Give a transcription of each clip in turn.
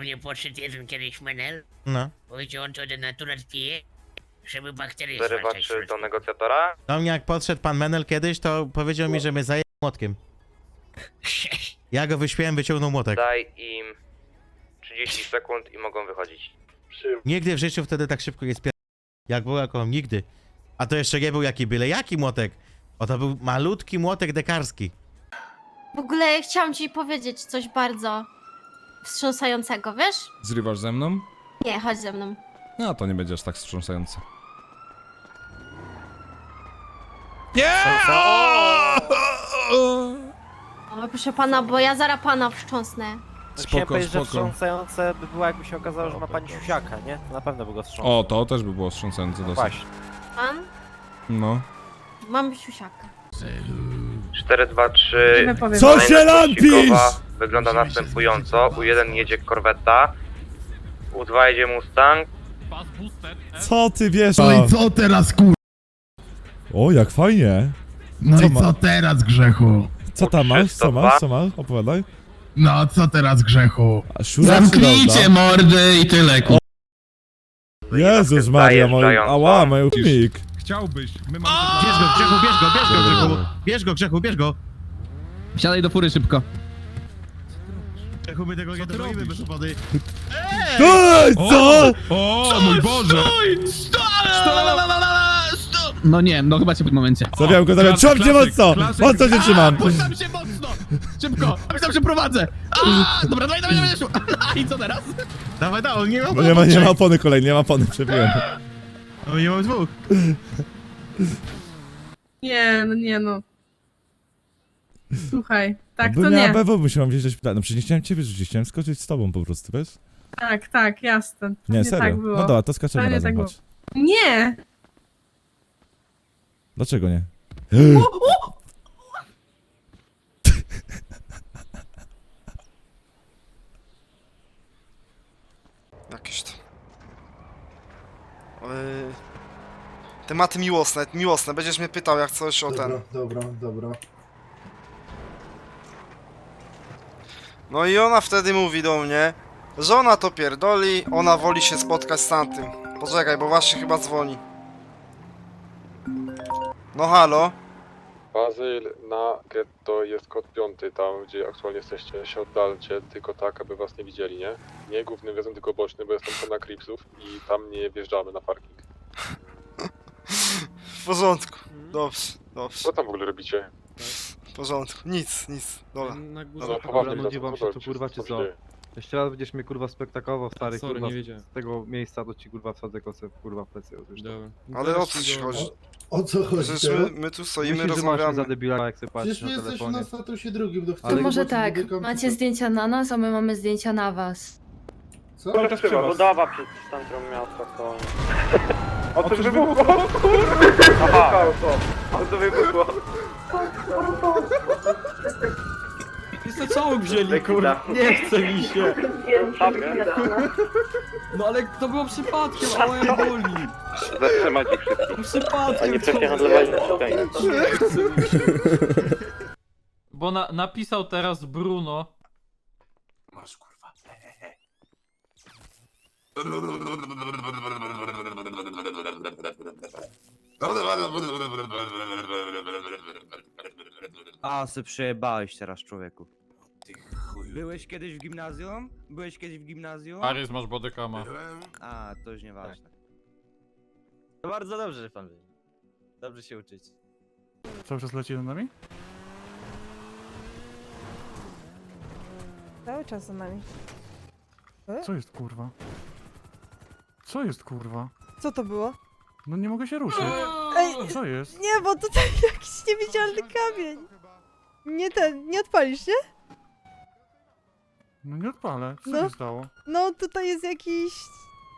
mnie podszedł jeden kiedyś menel, No. powiedział on to denaturat pije, żeby bakterie Zarywa zwalczać. czy do negocjatora? Do mnie jak podszedł pan Menel kiedyś, to powiedział mi, że mnie zaje młotkiem. Ja go wyśpiałem, wyciągnął młotek. Daj im 30 sekund i mogą wychodzić. Nigdy w życiu wtedy tak szybko nie spier... Jak był jako nigdy. A to jeszcze nie był jaki byle jaki młotek. O to był malutki młotek dekarski. W ogóle chciałam ci powiedzieć coś bardzo wstrząsającego, wiesz? Zrywasz ze mną? Nie, chodź ze mną. No to nie będzie aż tak wstrząsające. Nie! O, proszę pana, bo ja zara pana wstrząsnę. Chciałem Spoko, powiedzieć, że spoko. wstrząsające by było, jakby się okazało, że ma pani siusiaka, nie? To na pewno by go wstrząsnął. O, to też by było wstrząsające dosyć. Właśnie. Pan? No. Mam siusiaka. 4, 2, 3. Co się lampisz? Wygląda następująco. U1 jedzie korweta. U2 jedzie Mustang. Co ty wiesz? No i co teraz, kur... O, jak fajnie. No Co i ma- co teraz, Grzechu? Co tam masz? Co masz? Co masz? Opowiadaj. No, co teraz, Grzechu? A Zamknijcie mordy i tyle, kur... Jezus Maria. Zajeżdżająco. Ała, mój filmik. Chciałbyś. My mamy Bierz go, Grzechu, bierz go, bierz go, Grzechu. Bierz go, Grzechu, bierz go. Wsiadaj do fury szybko. Grzechu, my tego nie dovolimy bez wody. Ej, co? O, mój Boże! No nie, no chyba cię w tym momencie. Zabiłem go, zabiłem. Trzymam cię mocno! Mocno cię trzymam! Puszczam się mocno! Szybko! A myślałem, że prowadzę! A, dobra, dawaj, dawaj, dawaj! A, I co teraz? Dawaj, dawaj, on nie ma No nie ma, nie ma opony kolejnej, nie ma opony, przebiłem. On nie ma dwóch. Nie, no nie no. Słuchaj, tak Bym to miała nie. BW, musiałam wziąć pytanie. No przecież nie chciałem ciebie rzucić, chciałem skoczyć z tobą po prostu, wiesz? Tak, tak, jasne. To Nie, serio. tak było. no dobra, to skaczemy razem, tak chodź. Nie! Dlaczego nie? Jakieś to. Yy... Tematy miłosne, miłosne. Będziesz mnie pytał jak coś o ten. Dobra, dobra. No i ona wtedy mówi do mnie, że ona to pierdoli, ona woli się spotkać z tamtym. Poczekaj, bo właśnie chyba dzwoni. No halo? Bazyl na getto jest kod piąty, tam gdzie aktualnie jesteście, się oddalcie, tylko tak, aby was nie widzieli, nie? Nie głównym wjazdem, tylko bocznym, bo jestem na Cripsów i tam nie wjeżdżamy na parking. W porządku. Dobrze, dobrze. Co tam w ogóle robicie? Porządku. Nic, nic. Dobra. Na No, no poważnie, nudzi wam się co tu, kurwa, czy co? Jeszcze raz będziesz mnie kurwa spektakował, stary, Sorry, kurwa, nie wiedziałem. z tego miejsca to ci kurwa wsadzę kosę kurwa w plecy. już. Dobra. Ale o co ci chodzi? O co chodzi Przecież my, my tu stoimy, Myślisz, że masz mnie za rozmawiamy. debila, jak sobie Przecież patrzysz my na jesteśmy telefonie. na statusie drugim, do Ale- To może tak, macie zdjęcia na nas, a my mamy zdjęcia na was. Co? Budowa przed centrum miasta to... O coś wybuchło! Aha! O to wybuchło. Jest całą wzięli, kurwa. Nie chce mi się. No ale to było przypadkiem, a moja boli. Zatrzymać ich wszystkich. Przypadkiem. A nie przehandlowali Bo na, napisał teraz Bruno. Masz kurwa. A, se przejebałeś teraz, człowieku. Byłeś kiedyś w gimnazjum? Byłeś kiedyś w gimnazjum? Arys, masz bodykama. A, to już nieważne. To bardzo dobrze, że pan wie. Dobrze się uczyć. Cały czas leci nad nami? Cały czas za nami. Co jest kurwa? Co jest kurwa? Co to było? No nie mogę się ruszyć. Ej, Co jest? nie, bo tutaj jakiś niewidzialny kamień. Nie ten, nie odpalisz, nie? No nie odpalę. Co No. się stało? No tutaj jest jakiś...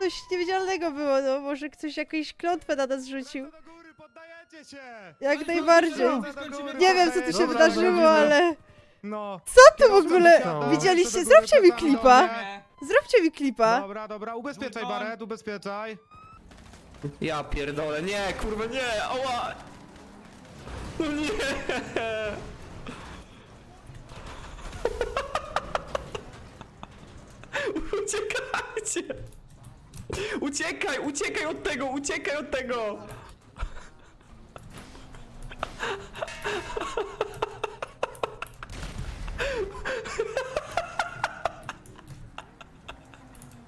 Coś niewidzialnego było, no może ktoś jakąś klątwę na nas rzucił. Jak najbardziej. Nie wiem co tu się wydarzyło, ale... No. Co to w ogóle? Widzieliście? Zróbcie mi klipa. Zróbcie mi klipa. Dobra, dobra, ubezpieczaj Baret, ubezpieczaj. Ja pierdolę, nie, kurwa, nie, ała! No nie! Uciekajcie! Uciekaj, uciekaj od tego, uciekaj od tego!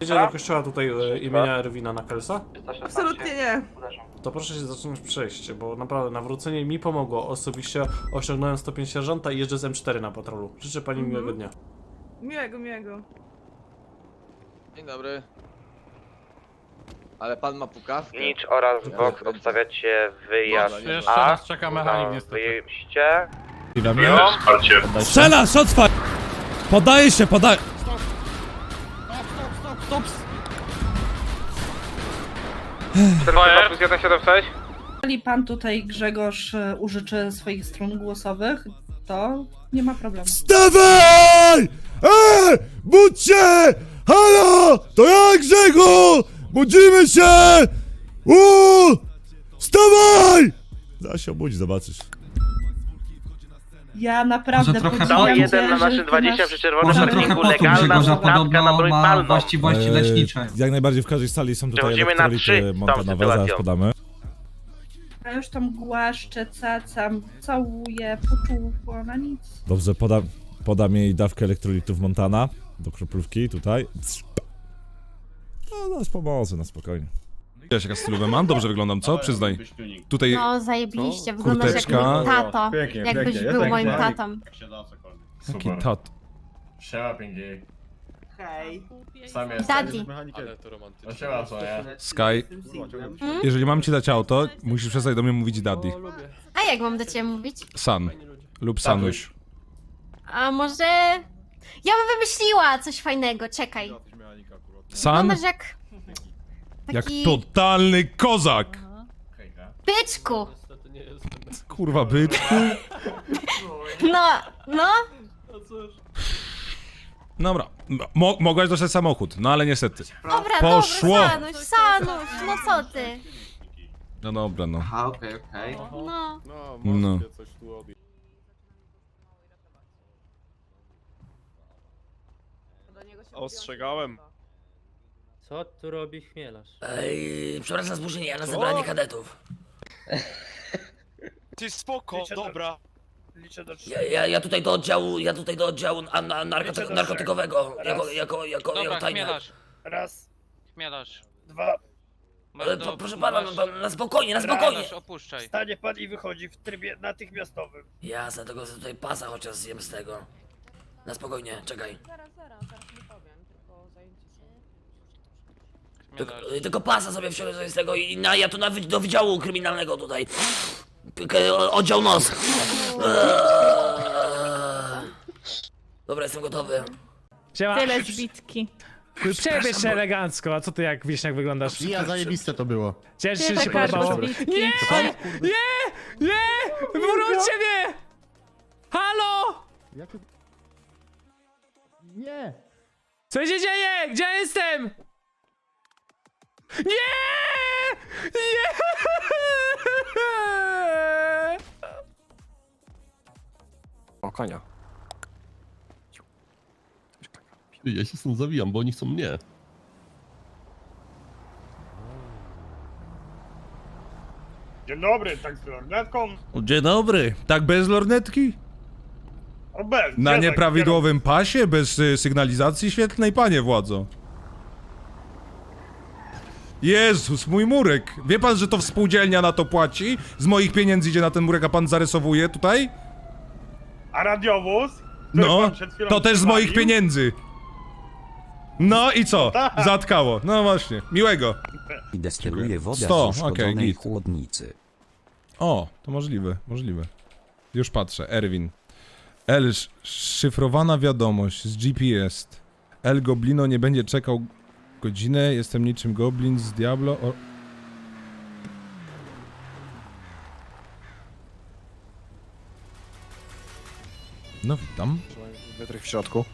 Idzie do kościoła tutaj e, imienia Erwina Nakelsa? Absolutnie nie. To proszę się zacząć przejść, bo naprawdę nawrócenie mi pomogło. Osobiście osiągnąłem stopień sierżanta i jeżdżę z M4 na patrolu. Życzę pani miłego dnia. Miłego, miłego. Dzień dobry. Ale pan ma pukawkę? Nicz oraz Vox obstawiacie wyjazd Jeszcze nas czeka mechanik niestety. Wyjście. I na mnie? Strzela, shotfire! Podaje Jeżeli pan tutaj Grzegorz e, użyczy swoich strun głosowych, to nie ma problemu. Wstawaj! Eee! Budź się! Halo! To ja, Grzegu! Budzimy się! Uuu! Wstawaj! Da się obudź, zobaczysz. Ja naprawdę trochę podziwiam cię, Jeden na że naszym ty 20 masz- przy czerwonym parkingu legalna notatka na broń palną. Eee, Jak najbardziej w każdej sali są tutaj Przechodzimy na elektrolity trzy z tą zaraz sytuacją. podamy. Ja już tam głaszczę, cacam, całuję, poczuło na nic. Dobrze, podam, podam jej dawkę elektrolitów Montana do kroplówki tutaj. No, nas pomoże, na spokojnie. Wiesz jaka stylówę mam? Dobrze wyglądam, co? Przyznaj. Tutaj No, zajebiście, wyglądasz jak kurteczka. mój tato. Pięknie, Jakbyś pięknie, był ja moim tak- tatą. Jaki tat. Siema, Pingi. Hej. Sam Daddy. No siema, co nie? Sky, Hmm? jeżeli mam ci dać auto, musisz przestać do mnie mówić daddy. A jak mam do ciebie mówić? San. Lub Sanuś. A może... Ja bym wymyśliła coś fajnego, czekaj. San? Wyglądasz jak... Jak Taki... totalny kozak! Byczku! Kurwa byczku. No, no. Dobra, mo mogłaś dostać samochód, no ale niestety. Dobra, Poszło. dobra, Sanuś, Sanuś, no co ty? No dobra, no. Aha, okej, okej. No. No. Ostrzegałem. Co tu robi chmielarz? Ej, przepraszam zmuszenie na zebranie kadetów. Ty spoko, dobra. Ja, ja, ja tutaj do oddziału, ja tutaj do oddziału a, narkoty narkotykowego, jako, jako, jako, jako tajna. Raz, Chmielarz. dwa. Ale po, proszę pana, no, pan, na spokojnie, na spokojnie. opuszczaj. Stanie pan i wychodzi w trybie natychmiastowym. Jasne, tego sobie tutaj pasa chociaż zjem z tego. Na spokojnie, czekaj. Tylko, tylko pasa sobie wsiądę z tego i na, ja tu na, wy- do wydziału kryminalnego tutaj. O- Oddział nos. Eee. Dobra, jestem gotowy. Tyle zbitki. Przebierz się elegancko, a co ty jak wieśniak wyglądasz? Ja zajebiste to było. Cieszysz Ty taka zbitki. Nie! Nie! Nie! Wróćcie mnie! Halo! Nie! Co się dzieje? Gdzie ja jestem? Nie! Nie! O, konia. Ja się stąd zawijam, bo oni chcą mnie. Dzień dobry, tak z lornetką. Dzień dobry. Tak bez lornetki? O, bez. Na nieprawidłowym pasie, bez y, sygnalizacji świetlnej, panie władzo. Jezus, mój murek. Wie pan, że to współdzielnia na to płaci? Z moich pieniędzy idzie na ten murek, a pan zarysowuje tutaj? A radiowóz? No, to też z moich pieniędzy. No i co? Zatkało. No właśnie. Miłego. I destyluje wodę 100, z okej, uszkodzonej git. chłodnicy. O, to możliwe, możliwe. Już patrzę, Erwin. L, sz- szyfrowana wiadomość z GPS. L Goblino nie będzie czekał godzinę, jestem niczym Goblin z Diablo. O... No witam. Wytrych w środku.